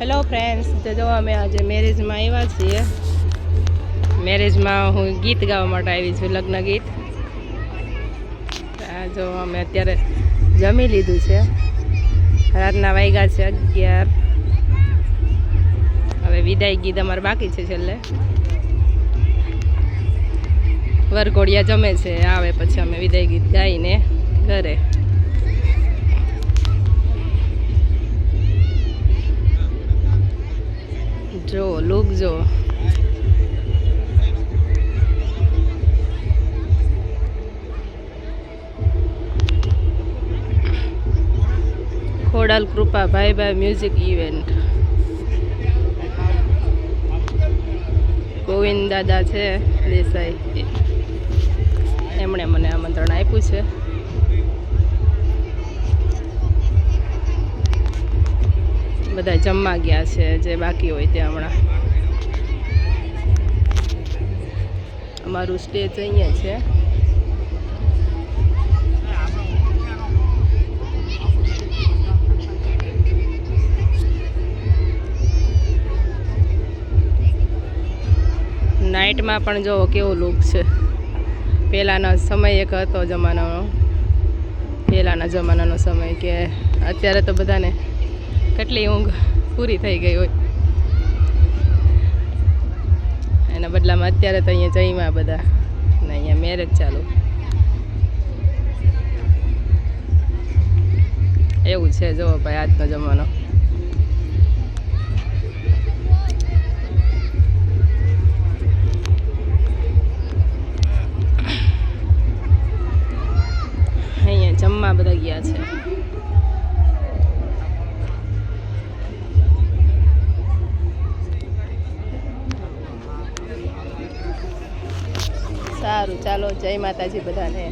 Hello friends તો જો અમે આજે મેરેજમાં આવ્યા છીએ. મેરેજમાં હું ગીત ગાવા માટે આવી છું, લગ્ન ગીત. જો અમે અત્યારે જમી લીધું છે. રાતના વાગ્યા છે અગિયાર. હવે વિદાય ગીત અમારે બાકી છે છેલ્લે. વરઘોડિયા જમે છે. આવે પછી અમે વિદાય ગીત ગાઈને ઘરે. જો લુક જો. ખોડાલ કૃપા ભાઈ ભાઈ મ્યુઝિક ઇવેન્ટ ગોવિંદ દાદા છે, દેસાઈ. એમણે મને આમંત્રણ આપ્યું છે. બધા જમવા ગયા છે, જે બાકી હોય તે હમણાં. અમારું સ્ટેજ અહીંયા છે. નાઇટમાં પણ જો કેવો લુક છે. પહેલાંનો સમય એક હતો જમાનાનો. પહેલાંના જમાનાનો સમય કે અત્યારે તો બધાને કેટલી ઊંઘ પૂરી થઈ ગઈ હોય. એના બદલામાં અત્યારે તો અહીંયા જઈમાં બધા. ને અહીંયા મેરેજ ચાલુ. એવું છે, જુઓ ભાઈ, આજનો જમાનો. અહીંયા જમવા બધા ગયા છે. સારું ચાલો જય માતાજી બધાને